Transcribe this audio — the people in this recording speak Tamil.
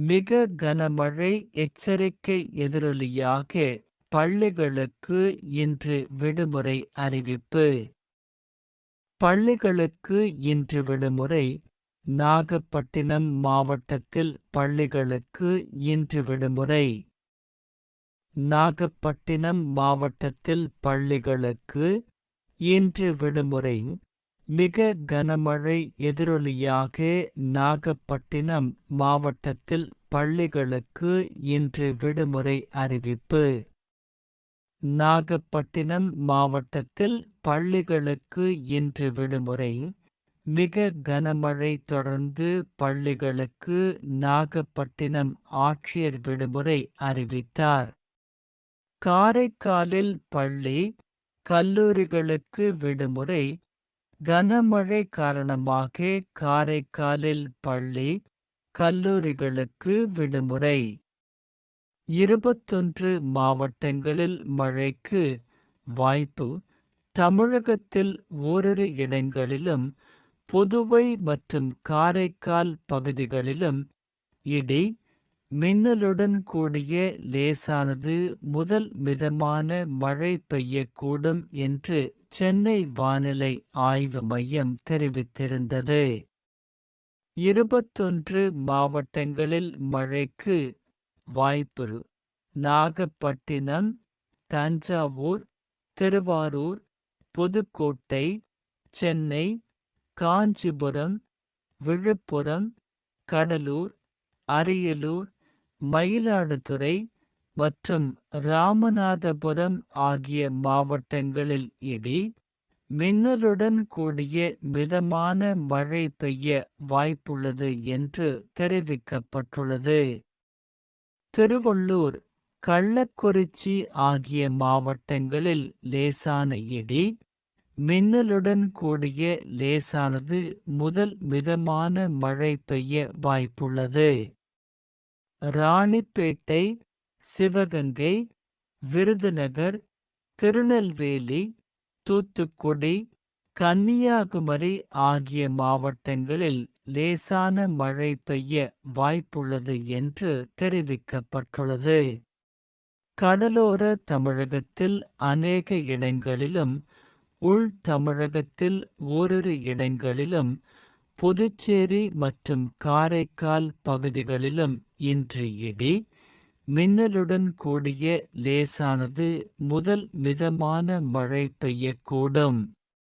மிக கனமழை எச்சரிக்கை எதிரொலியாக பள்ளிகளுக்கு இன்று விடுமுறை அறிவிப்பு. பள்ளிகளுக்கு இன்று விடுமுறை. நாகப்பட்டினம் மாவட்டத்தில் பள்ளிகளுக்கு இன்று விடுமுறை. நாகப்பட்டினம் மாவட்டத்தில் பள்ளிகளுக்கு இன்று விடுமுறை. மிக கனமழை எதிரொலியாக நாகப்பட்டினம் மாவட்டத்தில் பள்ளிகளுக்கு இன்று விடுமுறை அறிவிப்பு. நாகப்பட்டினம் மாவட்டத்தில் பள்ளிகளுக்கு இன்று விடுமுறை. மிக கனமழை தொடர்ந்து பள்ளிகளுக்கு நாகப்பட்டினம் ஆட்சியர் விடுமுறை அறிவித்தார். காரைக்காலில் பள்ளி கல்லூரிகளுக்கு விடுமுறை கனமழை காரணமாக காரைக்காலில் பள்ளி கல்லூரிகளுக்கு விடுமுறை. இருபத்தொன்று மாவட்டங்களில் மழைக்கு வாய்ப்பு. தமிழகத்தில் ஓரிரு இடங்களிலும் புதுவை மற்றும் காரைக்கால் பகுதிகளிலும் இடி மின்னலுடன் கூடிய லேசானது முதல் மிதமான மழை பெய்யக்கூடும் என்று சென்னை வானிலை ஆய்வு மையம் தெரிவித்திருந்தது. இருபத்தொன்று மாவட்டங்களில் மழைக்கு வாய்ப்பு நாகப்பட்டினம் தஞ்சாவூர் திருவாரூர் புதுக்கோட்டை சென்னை காஞ்சிபுரம் விழுப்புரம் கடலூர் அரியலூர் மயிலாடுதுறை மற்றும் ராமநாதபுரம் ஆகிய மாவட்டங்களில் இடி மின்னலுடன் கூடிய மிதமான மழை பெய்ய வாய்ப்புள்ளது என்று தெரிவிக்கப்பட்டுள்ளது. திருவள்ளூர் கள்ளக்குறிச்சி ஆகிய மாவட்டங்களில் லேசான இடி மின்னலுடன் கூடிய லேசானது முதல் மிதமான மழை பெய்ய வாய்ப்புள்ளது. ராணிப்பேட்டை சிவகங்கை விருதுநகர் திருநெல்வேலி தூத்துக்குடி கன்னியாகுமரி ஆகிய மாவட்டங்களில் லேசான மழை பெய்ய வாய்ப்புள்ளது என்று தெரிவிக்கப்பட்டுள்ளது. கடலோர தமிழகத்தில் அநேக இடங்களிலும் உள் தமிழகத்தில் ஓரிரு இடங்களிலும் புதுச்சேரி மற்றும் காரைக்கால் பகுதிகளிலும் இன்று இடி மின்னலுடன் கூடிய லேசானது முதல் மிதமான மழை பெய்யக்கூடும்.